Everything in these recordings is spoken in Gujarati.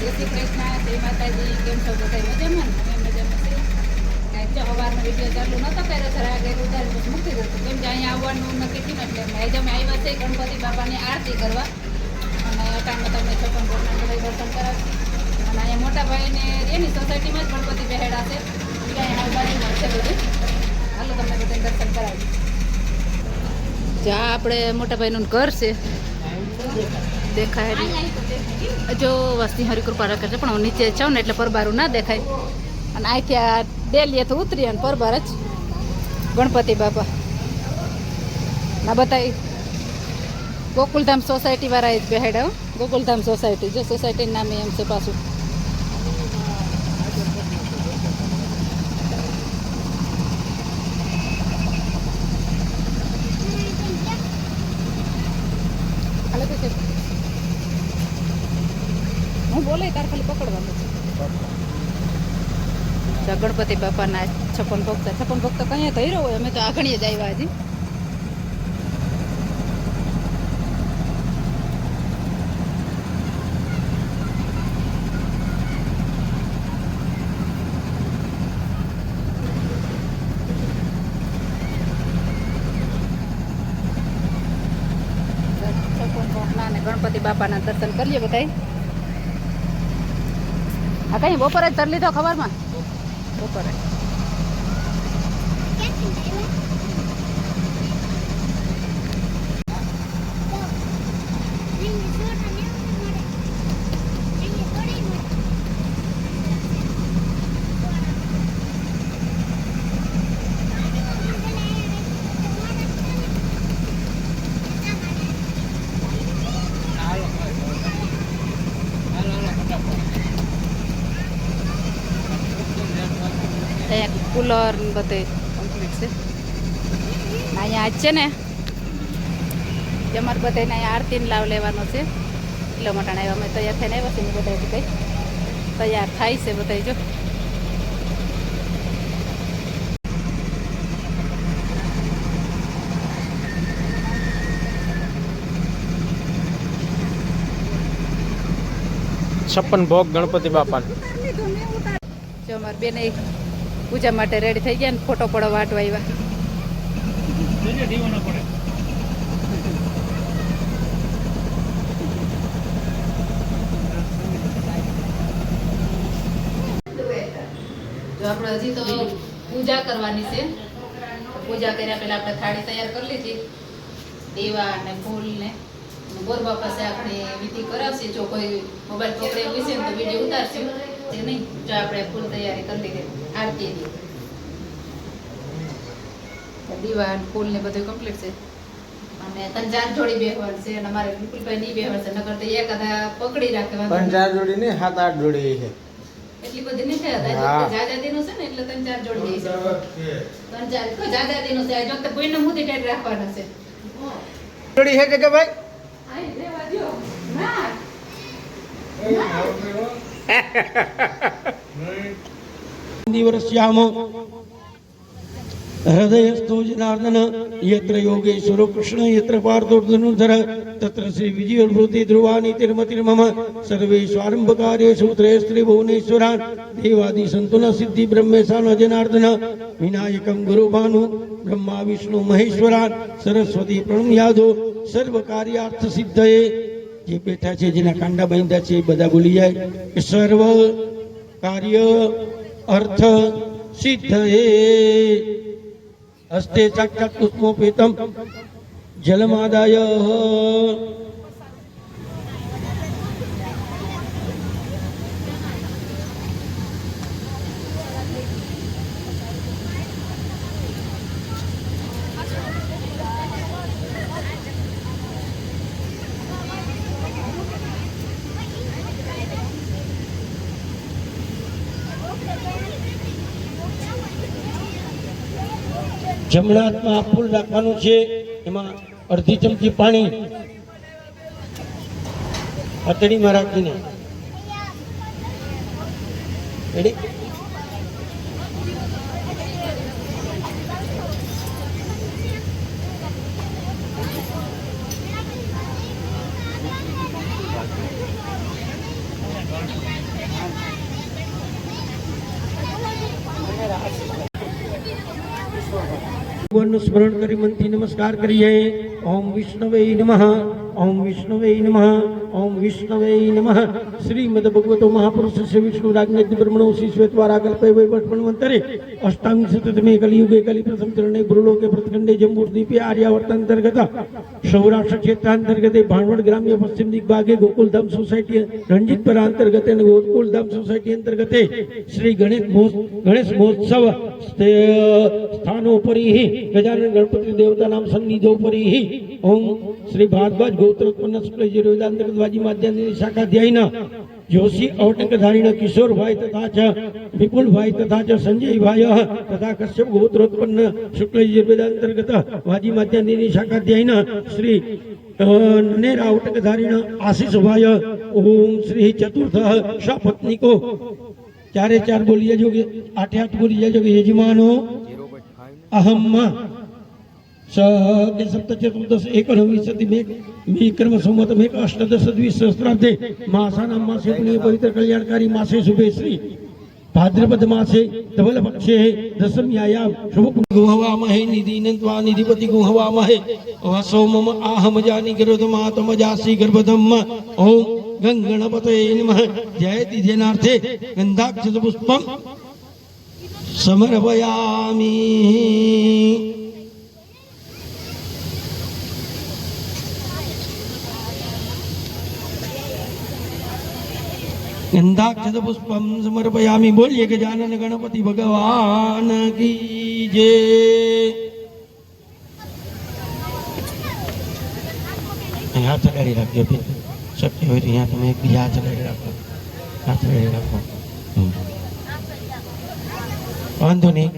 જય શ્રી કૃષ્ણ જય માતાજી કેમ છો? બધા મજામાં અમે મજામાં છીએ કાંઈ સવારનો વીડિયો ચાલુ નહોતો કર્યો, જરા આગળ ઉતારી મૂકી દીધું કેમ કે અહીંયા આવવાનું નક્કી થયું એટલે આજે અમે આવ્યા છે ગણપતિ બાપાની આરતી કરવા. અને અટાણમાં તમને છપ્પન ભોગના બધા દર્શન કરાવશે. અને અહીંયા મોટા ભાઈને એની સોસાયટીમાં જ ગણપતિ બેહેડા છે. અહીંયા બાજુમાં છે બધું. હાલો તમને બધા દર્શન કરાવી જ્યાં આપણે મોટાભાઈનું ઘર છે. દેખાય જો વસ્તી હરિકૃપા રાખે છે, પણ હું નીચે જાઉં ને એટલે પરબારું ના દેખાય. અને અહીંથી આ ડેલીએ તો ઉતરી અને પરબાર જ. ગણપતિ બાપા. ના બતાવી ગોકુલધામ સોસાયટી વાળા જ બેહાડ્યા. ગોકુલધામ સોસાયટી જો સોસાયટી નામે એમ છે પાછું હાલો તો છે. હું બોલે તાર ખાલી પકડવાનું છે. ગણપતિ બાપાના છપ્પન ભક્ત. છપ્પન ભક્ત કઈ હીરો હોય, અમે તો આગળ આવ્યા હજી ગણપતિ બાપાના દર્શન કરીએ બધાય. આ કઈ બપોરે જ તર લીધો ખબરમાં? બપોરે અહીંયા કુલર ને બધે કમ્પ્લીટ છે. અહીંયા આજ છે ને જમર બધાને અહીંયા આરતીને લાવ લેવાનો છે. એટલે મટાણ આવ્યા અમે તૈયાર થઈને આવ્યા છીએ બધા કંઈ તૈયાર થાય છે બધા જો. છપ્પન ભોગ ગણપતિ બાપા જો અમારે બેને પૂજા માટે રેડી થઈ ગયા ને ફોટો પડવા વાટવા આવ્યા. આપણે હજી તો પૂજા કરવાની છે. પૂજા કર્યા પહેલા આપણે થાળી તૈયાર કરી લીધી. દેવા અને ફૂલ ને. ગોરબા પાસે આપણે વિધિ કરાવશે. જો કોઈ મોબાઈલ પકડે હોય તો વીડિયો ઉતારશું. તે નહીં જો આપણે ફૂલ તૈયારી કરી લીધી આરતી તો દીવાન ફૂલ ને બધું કમ્પ્લીટ છે. અને ત્રણ ચાર જોડી બેહવાનું છે અને અમારે વિપુલભાઈ નહીં બેહવાનું છે નકર તો એકાદા પકડી રાખવા ચાર જોડી ને સાત આઠ જોડી છે. એટલી બધી નહીં થયા હા. દિનો છે ને એટલે ત્રણ ચાર જોડી છે. ત્રણ ચાર કોઈ દિનો છે આ જો તો કોઈને મુદી ટાઈટ રાખવાના છે. જોડી હે કે ભાઈ? આઈ લેવા દ્યો. ના. દિવસ્યામ હૃદયસ્થો જનાર્દન યત્ર યોગેશ્વરો કૃષ્ણ યત્ર પાર્થોર્ધનુધર તત્ર શ્રી વિજયભૂતિ ધ્રુવાની તિર્મતિર્મમ સર્વેશ્વારંભકાર્યેષુ ત્રયસ્ત્રી ભુવનેશ્વરાન દેવાદિ સંતુલ સિદ્ધિ બ્રહ્મેશાન જનાર્દન વિનાયકમ ગુરુભાનુ બ્રહ્મા વિષ્ણુ મહેશ્વરાન સરસ્વતી પ્રણમ્યાદો સર્વ કાર્યાર્થ સિદ્ધયે જે બેઠા છે, જેના કાંડા બાંધ્યા છે, એ બધા ભૂલી જાય. કે સર્વ કાર્ય અર્થ સિદ્ધ હે. હસ્તે ચાક ચાક પુષ્પો પેતમ જલમાદાય. જમણા હાથમાં ફૂલ રાખવાનું છે એમાં અડધી ચમચી પાણી હથેળીમાં રાખીને Ready? ભગવાનનું સ્મરણ કરી મનથી નમસ્કાર કરીએ. ઓમ વિષ્ણવે નમઃ. ઓમ વિષ્ણવે નમઃ. ઓમ વિષ્ણવે નમઃ. શ્રીમદ ભગવતો મહાપુરુષ શ્રી વિષ્ણુ રાજ્ઞ બ્રહ્મણો શ્રી શ્વેતવારા કલ્પે વૈવટમન્વંતરે અષ્ટાંગ શતતમે કલિયુગે કલિ પ્રથમ ચરણે ભ્રુલોકે પ્રથખંડે જંબૂર્દીપે આર્યાવર્ત અંતર્ગત સૌરાષ્ટ્ર ક્ષેત્રાંતર્ગતે ભાણવડ ગ્રામ્ય પશ્ચિમ દિગ્ભાગે ગોકુલધામ સોસાયટી રણજીતપરા અંતર્ગતે અને ગોકુલધામ સોસાયટી અંતર્ગતે શ્રી ગણેશ ગણેશ મહોત્સવ સ્થાનોપરી ગજાનન ગણપતિ દેવતા નામ સન્નિધોપરી ઓમ શ્રી ભારદ્વાજ ગોત્રોત્પન્ન શુક્લજી વેદાંતર્ગત વાજી માધ્યમની શાખાધ્યાયના જોશી અવટંકધારીણ કિશોરભાઈ તથા ચ વિપુલભાઈ તથા ચ સંજયભાઈ તથા કશ્યપ ગોત્રોત્પન્ન શુક્લજી અંતર્ગત વાજી માધ્યમની શાખાધ્યાયના શ્રી નનેરા અવટંકધારીણ આશીષભાઈ ઓમ શ્રી ચતુર્થ સપત્નિકો ચારે ચાર બોલી જજો કે, આઠે આઠ બોલી જજો યજમાનો અહમ સ કે સપ્ત ચતુર્દશ એકોનવિંશતિ મે મે કર્મ સંવત મેક અષ્ટદશ દ્વિસહસ્રાબ્દે भाद्रपदमासे માસે પુણ્ય પવિત્ર કલ્યાણકારી માસે શુભે શ્રી. ભાદ્રપદ માસે ધવલ પક્ષે દશમ્યાયામ શુભ जयति जनार्थे નિધિપતિ ગુહવામહે. ગંધાક્ષત પુષ્પમ સમર્પયામિ બોલીએ કે જાનન ગણપતિ ભગવાન કી અહીં હાથ અડાડી રાખજો શક્ય હોય તો અહીંયા તમે એકબીજા હાથ અડાડી રાખો હાથ અડાડી રાખો. વાંધો નહીં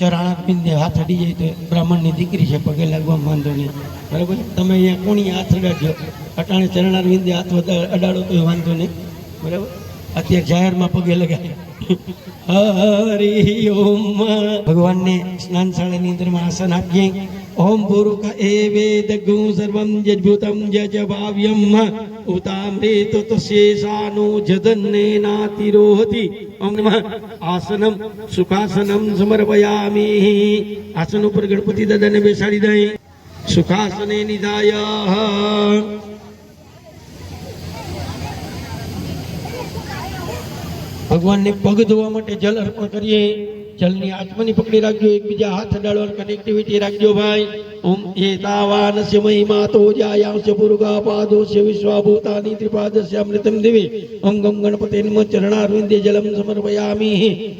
ચરાણા પીંદે હાથ અડી જાય તો બ્રાહ્મણની દીકરી છે પગે લાગવા વાંધો નહીં બરાબર તમે અહીંયા કોણી હાથ અડાડજો અટાણે ચરણાર પીંદે હાથ અડાડો તો વાંધો નહીં. બરાબર? અત્યારે જાહેરમાં પગે લગાય હરિ ઓમ ભગવાનને સ્નાનશાળાની અંદરમાં આસન આપીએ. ઓમ પુરુષ એ વેદગુ સર્વમ જજભૂતમ જજ ભાવ્યમ. ઉતામ્રે તો તસ્યેષાનો જદન્ને નાતિરોહતિ. આસનમ સુખાસનમ સમર્પયામિ. આસન ઉપર ગણપતિ દાદાને બેસાડી દઈ. સુખાસને નિધાય. ભગવાનને પગ ધોવા માટે જલ અર્પણ કરીએ. જલની આત્મની પકડી રાખજો, એકબીજા હાથ અડાડવાની કનેક્ટિવિટી રાખજો ભાઈ. ઓમ એતાવાનસ્ય મહિમા તો જાયાંશ પુરુગા પાદોસ્ય વિશ્વાભૂતાની ત્રિપાદસ્ય અમૃતમ દેવી. ઓમ ગમ ગણપતે નમઃ ચરણારવિંદે જલમ સમર્પયામિ.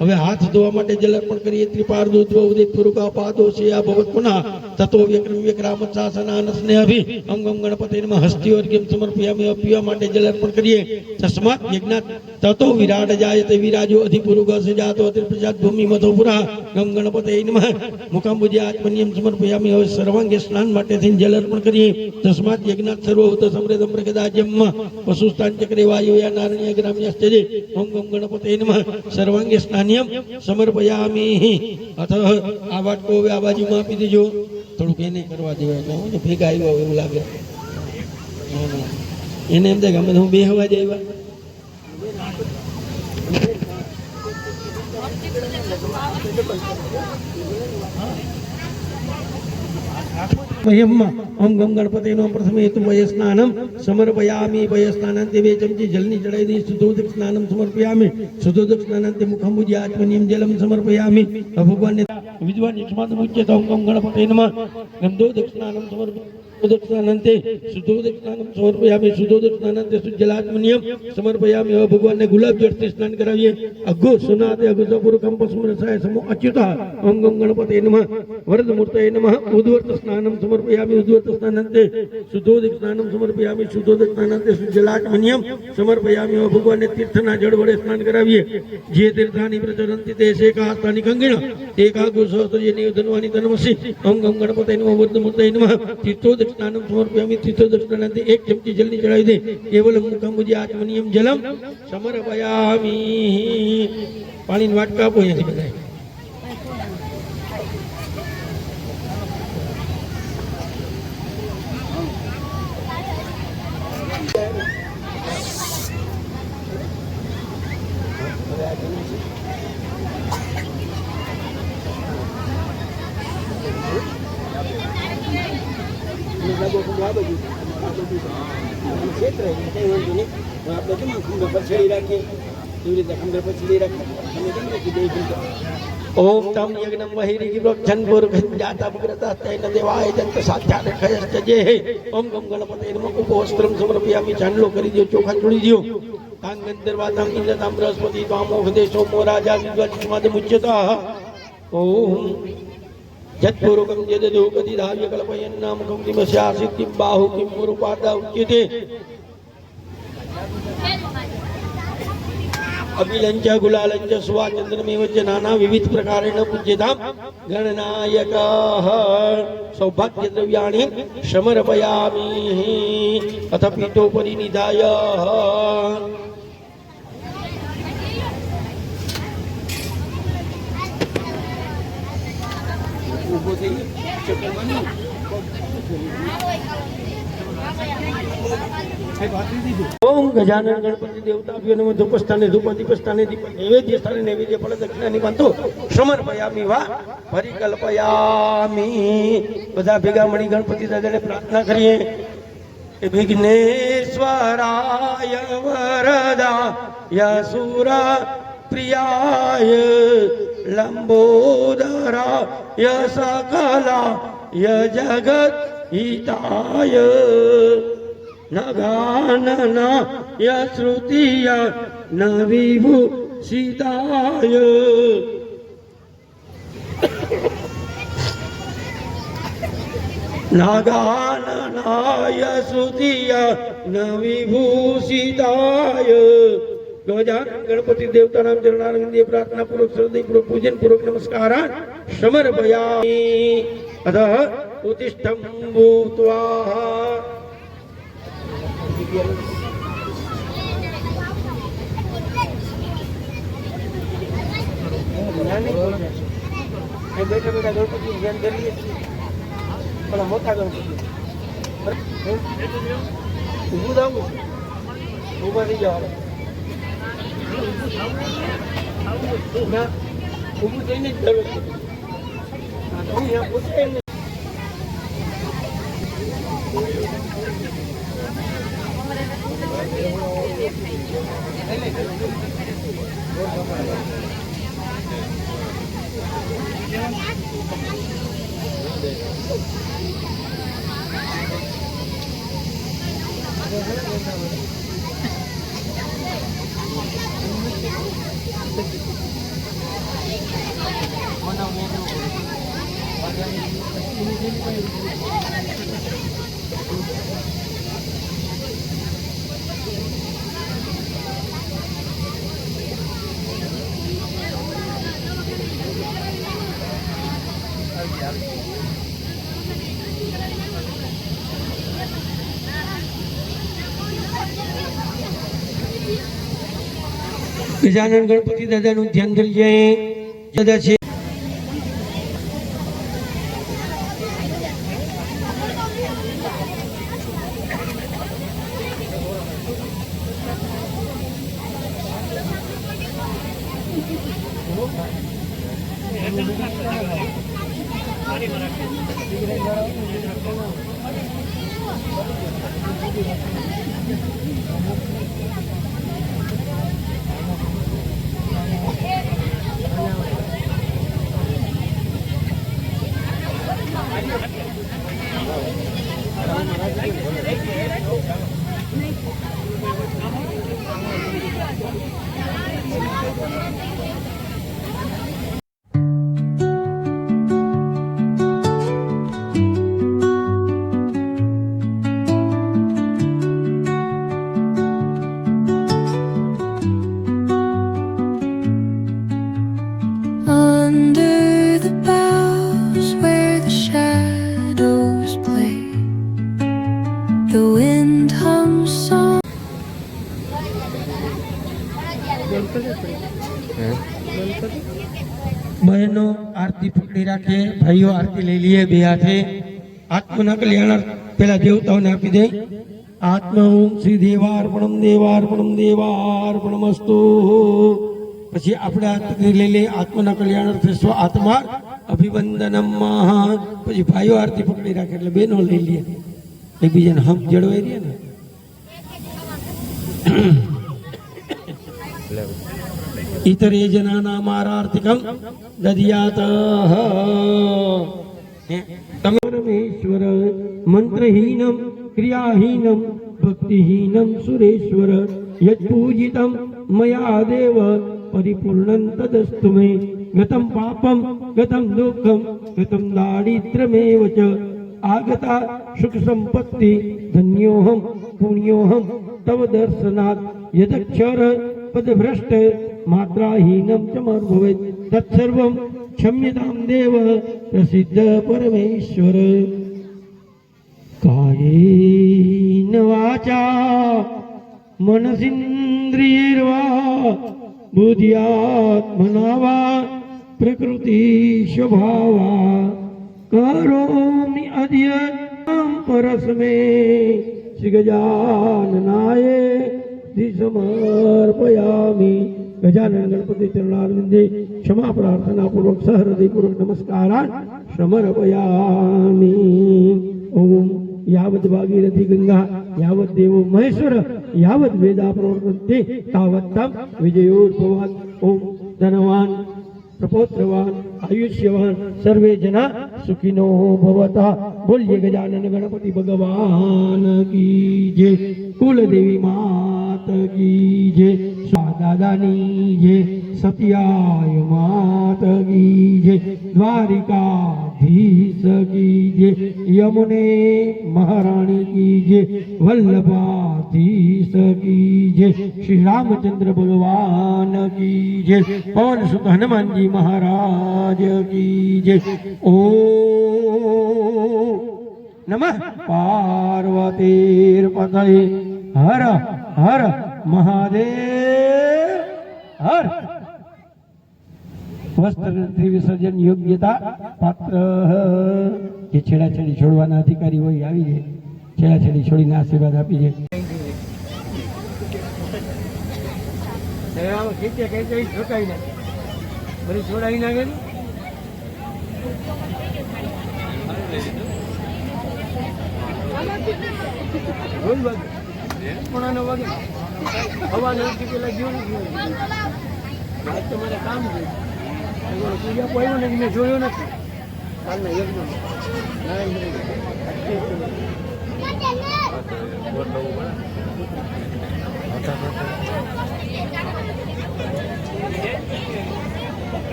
હવે હાથ ધોવા માટે જલ અર્પણ કરીએ. ત્રિપાદોદ્વ ઉદિત પુરુગા પાદોસ્ય ભવત પુનઃ. તતો વ્યક્રમ વ્યક્રામત્સાસનાનસ્ને અભિ ઓમ ગમ ગણપતે નમઃ હસ્તિઓર્ઘ્યમ સમર્પયામિ. હવે પીવા માટે જલ અર્પણ કરીએ. તસ્માત યજ્ઞાત તતો વિરાટ જાય તે વિરાજો અધિપુરુગ સજાતો ત્રિપ્રજાત ભૂમિ મધો પુરા ગમ ગણપતે નમઃ મુખાંબુજે આત્મનિયમ સમર્પયામિ હવે સર્વાંગે સ્નાન માટે થઈને જલ અર્પણ કરીએ તસ્માત યજ્ઞાત સર્વહૂત સમૃદ્ધમ પ્રગદાજ્યમ પશુસ્થાન ચક્રે નારણ્ય ગ્રામ્યશ્ચજે ઓમ ગમ ગણપતે નમઃ સર્વાંગે સ્નાન્યમ સમર્પયામિ અથ આ વાટકો હવે આ બાજુમાં આપી દેજો થોડુંક એને કરવા દેવાય તો ભેગા આવ્યા એવું લાગે. એને એમ થાય કે અમે હું બે હવા આવ્યા વયમ ઓમ ગમ ગણપતિ નો પ્રથમે હેતુ વય સ્નાનમ, સમર્પયામિ વય સ્નાનાંતે બે ચમચી જલની ચડાવી શુદ્ધોદક સ્નાનમ સમર્પયામિ, શુદ્ધોદક સ્નાનાંતે મુખંબુજી આત્મનિયમ જલમ સમર્પયામિ. ભગવાનને વિદ્વાન શુદ્ધોદક સ્નાનાંતે શુદ્ધોદક સ્નાનમ સુજલાત્મનિયમ સમર્પયામિ હવે ભગવાનને ગુલાબ જળથી સ્નાન કરાવીએ. અઘો સુનાતે અઘો કંપ સુમરસાય સમો અચ્યુતા ઓમ ગમ ગણપતે નમઃ. વરદ મૂર્તये નમઃ. ઉદ્વર્ત સ્નાનમ સમર્પયામિ, ઉદ્વર્ત સ્નાનંતે શુદ્ધોદક સ્નાનમ સમર્પયામિ સુજલાત્મનિયમ સ્નાનંતે હવે ભગવાનને તીર્થના જળ વડે સ્નાન કરાવીએ. જે તીર્થાની પ્રચરંતિ તે શેકા હસ્તાની કંગિણ. ગુસહસ્ત્રજેની ધનવાની તનમસી ઓમ ગણપતે નમઃ. વરદ મૂર્તये નમઃ. તીર્થોદક સ્નાનમ સમર્પયામિ દર્શન નથી એક ચમચી જલની ચડાવી દે. કેવલ મુખંબુજી આત્મનિયમ જલમ સમર્પયામિ. પાણીની વાટકા આપો અહીંયાથી બધાય આ બાજુ આ બાજુ આમ ક્ષેત્ર એટલે કંઈ વાંધો નહીં હવે આપણે કેમ આમ ખંભે પછેડી રાખીએ એવી રીતે ખંભે પછેડી રાખીએ તમે કેમ રાખી દઈ ખંભે ઓમ તમ યજ્ઞમ વહિરી ગિબ્રોક્ષન પૂર્વજાતા ભગ્રતા તૈન દેવાય જંત સાધ્યા ખયસ્ત જે હે ઓમ ગમ ગણપતે નમઃ ઉપવસ્ત્રમ સમર્પયામિ ચાંદલો કરી દો ચોખા છોડી દો તાંગ ગંધર્વાતમ ઇન્દ્રતામ બૃહસ્પતિ ત્વામોહ દેશો મો રાજા વિદ્વાન સ્માદ મુચ્યતા ઓમ જત્પૂર્વકમ યદુપતિ ધાવ્ય કલ્પયન નામ કમ કિમસ્યા સિદ્ધિમ બાહુ કિમ પુરુપાદા ઉચ્યતે અભિલંચ ગુલાલંચ સ્વાચંદ્રમેવ ચ નાના વિવિધ પ્રકારેણ પૂજ્યતામ ગણનાયક સૌભાગ્ય દ્રવ્યાણી સમર્પયામિ અથ પીઠોપરી નિધાય ઊભો થઈ ઓમ ગજાનન ગણપતિ દેવતાભ્યો નમઃ ધૂપસ્થાને ધૂપ દીપસ્થાને દીપ નૈવેદ્ય સ્થાને નૈવેદ્ય ફળ દક્ષિણાની બંધો. સમર્પયામી વા, પરિકલ્પયામી. બધા ભેગા મળી ગણપતિ દાદાને પ્રાર્થના કરીએ. એ વિઘ્નેશ્વરાય વરદા યસુર પ્રિયાય લંબોદરા ય સકલા ય જગત હિતાય. નગાનના ય શ્રુતિય ન વિભુ સીતાય નાગાનનાય શ્રુતિય ન વિભૂષિતાય ગજાનન ગણપતિ દેવતા નામ ચરણાનંદીય પ્રાર્થના પૂર્વક શ્રદ્ધા પૂર્વક પૂજન પૂર્વક નમસ્કારાન સમર્પયામિ અતઃ ઉતિષ્ઠમ ભૂત્વા બેઠા બેઠા ગણપતિ ધ્યાન કરીએ પણ મોટા ગણપતિ ઊભું થવું ઊભા થઈ જવાનું ઊભું થઈને જ જરૂર ગજાનન ગણપતિ દાદાનું ધ્યાન કરી જાય. દાદા છે બહેનો આરતી પકડી રાખે, ભાઈઓ આરતી લઈ લઈએ બે હાથે. આત્મના કલ્યાણ પેલા દેવતાઓને આપી દે. આત્મ ઓમ શ્રી દેવાર્પણમ દેવાર્પણમ દેવાર્પણમસ્તુ પછી આપણે આરતી લઈ લઈએ. આત્મના કલ્યાણ અર્થે સ્વ આત્મા અભિવંદનમ પછી ભાઈઓ આરતી પકડી રાખે એટલે બેનો લઈ લઈએ એકબીજાને હમ જળવાઈ રહીએ ને. જનાના મારાર્થિકમ દદિયાત તમે પરમેશ્વર મંત્રહીનમ ક્રિયાહીનમ ભક્તિહીનમ સુરેશ્વર યત્પૂજિતમ મયા દેવ પરિપૂર્ણં તદસ્તુ મે ગતમ પાપમ ગતમ દુઃખમ ગતમ દારિદ્ર્યમેવ ચ આગતા સુખ સંપત્તિ ધન્યોહમ પુણ્યોહમ તવ દર્શનાત યદક્ષર પદભ્રષ્ટ માત્રાહીનમ ચ મર્ભવેત તત્સર્વમ ક્ષમ્યતામ દેવ પ્રસિદ્ધ પરમેશ્વર કાયેન વાચા મનસિન્દ્રિયૈર્વા બુદ્ધ્યાત્મના વા પ્રકૃતિ સ્વભાવા કરોમિ અદ્યમ પરસ્મે શ્રી ગજાનનાય શ્રી સમર્પયામિ ગજાનન ગણપતિ ચરણારવિંદે ક્ષમા પ્રાર્થના પૂર્વક સહૃદય પૂર્વક નમસ્કારાન સમર્પયામિ ઓમ યાવદ ભાગીરથી ગંગા યાવદ દેવો મહેશ્વર યાવદ વેદા પ્રવર્તન્તે તાવત તમ વિજયોર્ભવાત ઓમ ધનવાન પ્રપોત્રવાન આયુષ્યવાન સર્વે જના સુખિનો ભવતા બોલ્ય ગજાનન ગણપતિ ભગવાન કી જય કુલદેવી માત કી જય સ્વા દાદાની જય સત્યાય માત કી જય દ્વારિકાધીશ કી જય યમુને મહારાણી કી જય વલ્લભાધીશ કી જય શ્રી રામચંદ્ર ભગવાન કી જય પવન સુત હનુમાનજી મહારાજ કી જય ઓ નમઃ. પાર્વતી હર હર મહાદેવ. હર. વસ્ત્રથી વિસર્જન યોગ્યતા પાત્ર. જે છેડાછેડી છોડવાના અધિકારી હોય આવી જાય. છેડાછેડી છોડીને આશીર્વાદ આપી જાય. બધું છોડાવી નાખે પોણાનો વાગે હવા નથી પેલા ગયું નથી આજ તો મારે કામ છે પૂજા પડ્યો મેં જોયો નથી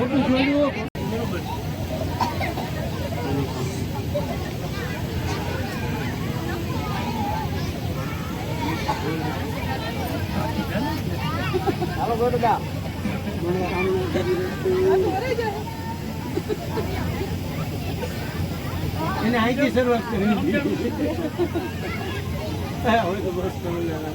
ખોટું જોયું એને અહીંથી શરૂઆત કરી હવે તો બસ તમે લેવા.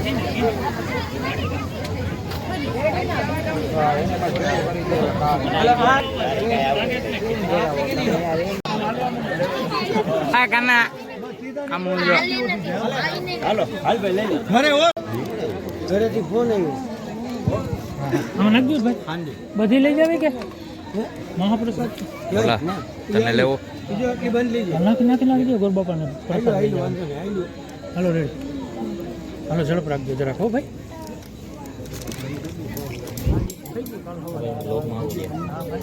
ભાઈ બધી લઈ જાવી કે મહાપ્રસાદ તને નાખી દો ગોર હાલો રેડ હાલો ઝડપ રાખજો જરાક હો ભાઈ બ્લોગમાં આવું